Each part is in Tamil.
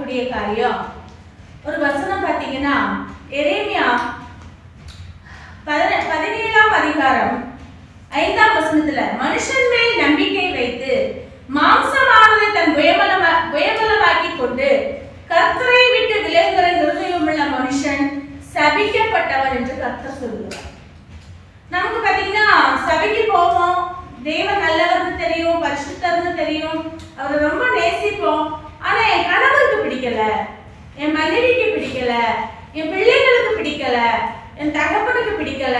பார்க்கக்கூடிய காரியம். ஒரு வசனம் பார்த்தீங்கன்னா எரேமியா பதினேழாம் அதிகாரம் ஐந்தாம் வசனத்துல மனுஷன் மேல் நம்பிக்கை வைத்து மாம்சமானது தன் உயமலம உயமலமாக்கி கொண்டு கர்த்தரை விட்டு விலகுகிற இருதயமுள்ள மனுஷன் சபிக்கப்பட்டவன் என்று கர்த்தர் சொல்லுவார் நமக்கு பாத்தீங்கன்னா சபைக்கு போவோம். தெய்வம் நல்லவர்னு தெரியும் பரிசுத்தர்னு தெரியும். அவர் என் மனைவிக்கு பிடிக்கல என் பிள்ளைகளுக்கு பிடிக்கல என் தகப்பனுக்கு பிடிக்கல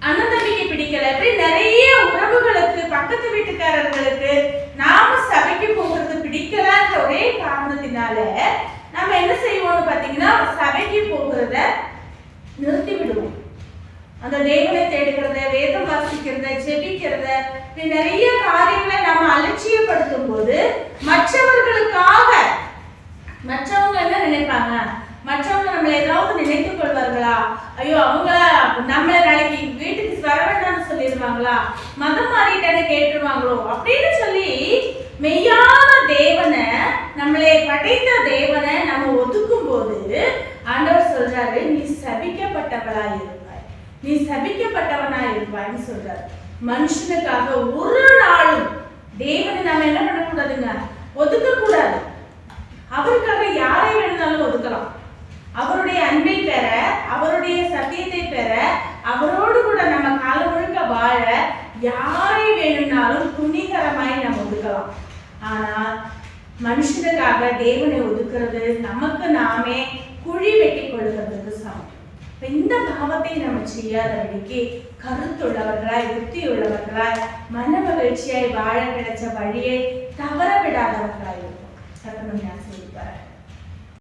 அண்ணன் தம்பிக்கு பிடிக்கல இப்படி நிறைய உறவுகளுக்கு பக்கத்து வீட்டுக்காரர்களுக்கு நாம சபைக்கு போகிறது பிடிக்கலன்ற ஒரே காரணத்தினால நம்ம என்ன செய்வோம்னு பார்த்தீங்கன்னா சபைக்கு போகிறத நிறுத்தி விடுவோம் அந்த தேவனை தேடுகிறத வேதம் வாசிக்கிறத ஜெபிக்கிறத இப்படி நிறைய காரியங்களை நம்ம அலட்சியப்படுத்தும் போது மற்றவர்கள் மற்றவங்க என்ன மற்றவங்க நம்மளை ஏதாவது நினைத்துக் கொள்வார்களா? ஐயோ அவங்க நம்மள நாளைக்கு வீட்டுக்கு வர வேண்டாம்னு சொல்லிடுவாங்களா? மதம் மாறிட்டேன்னு கேட்டுருவாங்களோ? அப்படின்னு சொல்லி மெய்யான தேவனை நம்மளை படைத்த தேவனை நம்ம ஒதுக்கும் போது ஆண்டவர் சொல்றாரு நீ சபிக்கப்பட்டவளா இருப்பாய். நீ சபிக்கப்பட்டவனா இருப்பாய்ன்னு சொல்றாரு. மனுஷனுக்காக ஒரு நாளும் தேவனை நாம என்ன பண்ணக்கூடாதுங்க? ஒதுக்க கூடாது அவருக்காக யார் வேணும்னாலும் ஒதுக்கலாம். அவருடைய அன்பை பெற அவருடைய சத்தியத்தை பெற அவரோடு கூட நம்ம கால முழுக்க வாழ யாரை வேணும்னாலும் துணிகரமாய் நம்ம ஒதுக்கலாம். ஆனால் மனுஷனுக்காக தேவனை ஒதுக்குறது நமக்கு நாமே குழி வெட்டி கொள்கிறதுக்கு சமம். இப்ப இந்த பாவத்தை நம்ம செய்யாதபடிக்கு கருத்துள்ளவர்களாய் புத்தி உள்ளவர்களாய் மன மகிழ்ச்சியாய் வாழ கிடைச்ச வழியை தவற விடாதவர்களாய் இருக்கும் சட்டமன்ற ஆசிரியர்